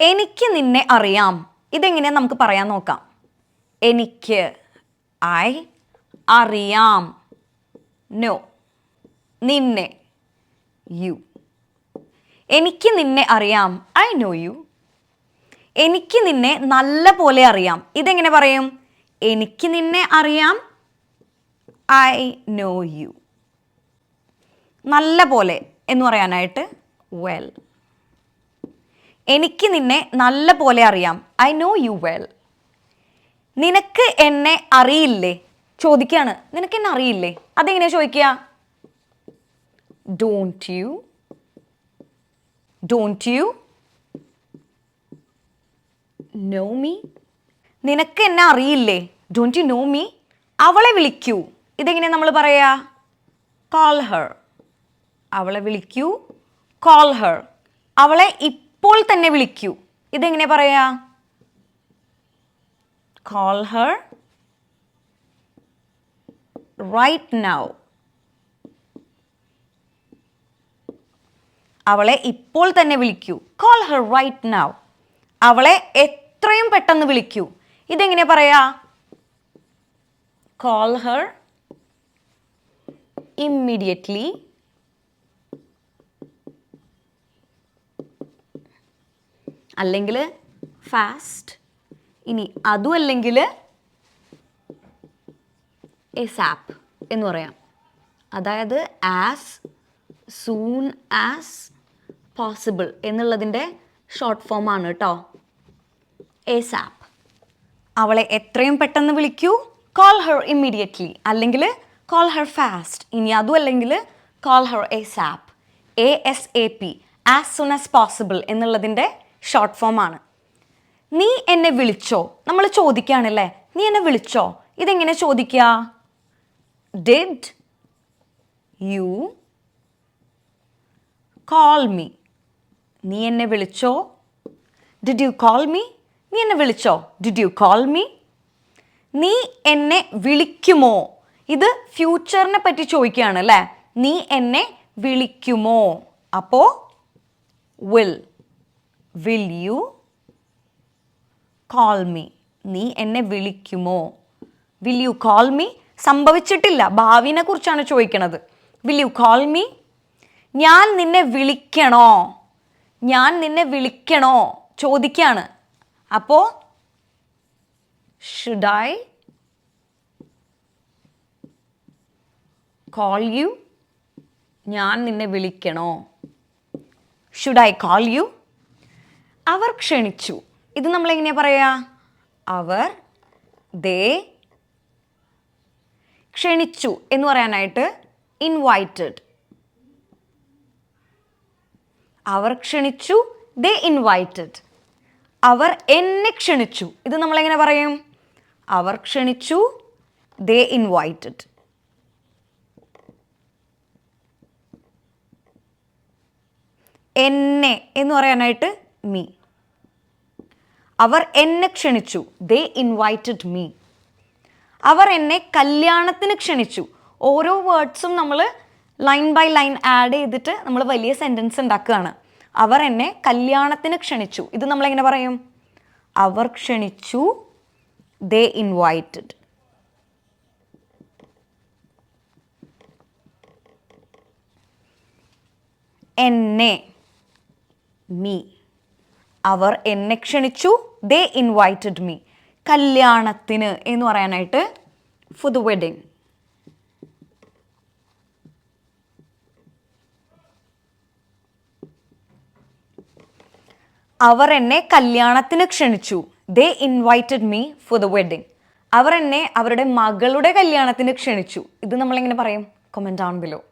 എനിക്ക് നിന്നെ അറിയാം. ഇതെങ്ങനെ നമുക്ക് പറയാൻ നോക്കാം. എനിക്ക് ഐ അറിയാം. നോ. നിന്നെ. യു. എനിക്ക് നിന്നെ അറിയാം. I know you. എനിക്ക് നിന്നെ നല്ല പോലെ അറിയാം. ഇതെങ്ങനെ പറയും? എനിക്ക് നിന്നെ അറിയാം. I know you. നല്ല പോലെ എന്ന് പറയാനായിട്ട് വെൽ എനിക്ക് നിന്നെ നല്ല പോലെ അറിയാം. ഐ നോ യു വെൽ നിനക്ക് എന്നെ അറിയില്ലേ? ചോദിക്കുകയാണ്. നിനക്ക് എന്നെ അറിയില്ലേ? അതെങ്ങനെയാ ചോദിക്കുക? Don't you don't you know me നിനക്ക് എന്നെ അറിയില്ലേ? ഡോണ്ട് യു നോ മീ അവളെ വിളിക്കൂ. ഇതെങ്ങനെ നമ്മൾ പറയാ? കോൾ ഹർ അവളെ വിളിക്കൂ. കോൾ ഹർ അവളെ ഇപ്പോൾ തന്നെ വിളിക്കൂ. ഇതെങ്ങനെ പറയാ? കോൾ ഹർ റൈറ്റ് നൗ അവളെ ഇപ്പോൾ തന്നെ വിളിക്കൂ. കോൾ ഹർ റൈറ്റ് നൗ അവളെ എത്രയും പെട്ടെന്ന് വിളിക്കൂ. ഇതെങ്ങനെ പറയാ? കോൾ ഹർ ഇമ്മീഡിയറ്റ്ലി അല്ലെങ്കിൽ ഫാസ്റ്റ് ഇനി അതും അല്ലെങ്കിൽ എസാപ്പ് എന്ന് പറയാം. അതായത് ആസ് സൂൺ ആസ് പോസിബിൾ എന്നുള്ളതിന്റെ ഷോർട്ട് ഫോമാണ് കേട്ടോ എ സാപ്പ് അവളെ എത്രയും പെട്ടെന്ന് വിളിക്കൂ. കോൾ ഹർ ഇമ്മീഡിയറ്റ്ലി അല്ലെങ്കിൽ കോൾ ഹർ ഫാസ്റ്റ് ഇനി അതും അല്ലെങ്കിൽ call her sap A S A P as soon as possible എന്നുള്ളതിന്റെ ഷോർട്ട് ഫോം ആണ്. നീ എന്നെ വിളിച്ചോ? നമ്മൾ ചോദിക്കുകയാണല്ലേ? നീ എന്നെ വിളിച്ചോ? ഇതെങ്ങനെ ചോദിക്കുക? ഡിഡ് യു കോൾ മീ നീ എന്നെ വിളിച്ചോ? ഡിഡ് യു കോൾ മീ നീ എന്നെ വിളിച്ചോ? ഡിഡ് യു കോൾ മീ നീ എന്നെ വിളിക്കുമോ? ഇത് ഫ്യൂച്ചറിനെ പറ്റി ചോദിക്കുകയാണ് അല്ലേ? നീ എന്നെ വിളിക്കുമോ? അപ്പോൾ will will you call me നീ എന്നെ വിളിക്കുമോ? വിൽ യു കോൾ മീ സംഭവിച്ചിട്ടില്ല. ഭാവിനെ കുറിച്ചാണ് ചോദിക്കണത്. വിൽ യു കോൾ മീ ഞാൻ നിന്നെ വിളിക്കണോ? ഞാൻ നിന്നെ വിളിക്കണോ? ചോദിക്കാണ്. അപ്പോൾ ഷുഡ് ഐ കോൾ യു ഞാൻ നിന്നെ വിളിക്കണോ? ഷുഡ് ഐ കോൾ യു അവർ ക്ഷണിച്ചു. ഇത് നമ്മൾ എങ്ങനെയാ പറയാ? അവർ ദേ ക്ഷണിച്ചു എന്ന് പറയാനായിട്ട് ഇൻവൈറ്റഡ് അവർ ക്ഷണിച്ചു ദേ ഇൻവൈറ്റഡ് അവർ എന്നെ ക്ഷണിച്ചു. ഇത് നമ്മൾ എങ്ങനെ പറയും? അവർ ക്ഷണിച്ചു ദേ ഇൻവൈറ്റഡ് എന്നെ എന്ന് പറയാനായിട്ട് മീ അവർ എന്നെ ക്ഷണിച്ചു. ദേ ഇൻവൈറ്റഡ് മീ അവർ എന്നെ കല്യാണത്തിന് ക്ഷണിച്ചു. ഓരോ വേർഡ്സും നമ്മൾ ലൈൻ ബൈ ലൈൻ ആഡ് ചെയ്തിട്ട് നമ്മൾ വലിയ സെന്റൻസ് ഉണ്ടാക്കുകയാണ്. അവർ എന്നെ കല്യാണത്തിന് ക്ഷണിച്ചു. ഇത് നമ്മൾ എങ്ങനെ പറയും? അവർ ക്ഷണിച്ചു. ദേ ഇൻവൈറ്റഡ് എന്നെ മീ അവർ എന്നെ ക്ഷണിച്ചു. ദേ ഇൻവൈറ്റഡ് മീ കല്യാണത്തിന് എന്ന് പറയാനായിട്ട് ഫോർ ദ വെഡിങ് അവർ എന്നെ കല്യാണത്തിന് ക്ഷണിച്ചു. They invited me for the wedding അവർ എന്നെ അവരുടെ മകളുടെ കല്യാണത്തിന് ക്ഷണിച്ചു. ഇത് നമ്മൾ എങ്ങനെ പറയും? കൊമെന്റ് ഡൗൺ ബിലോ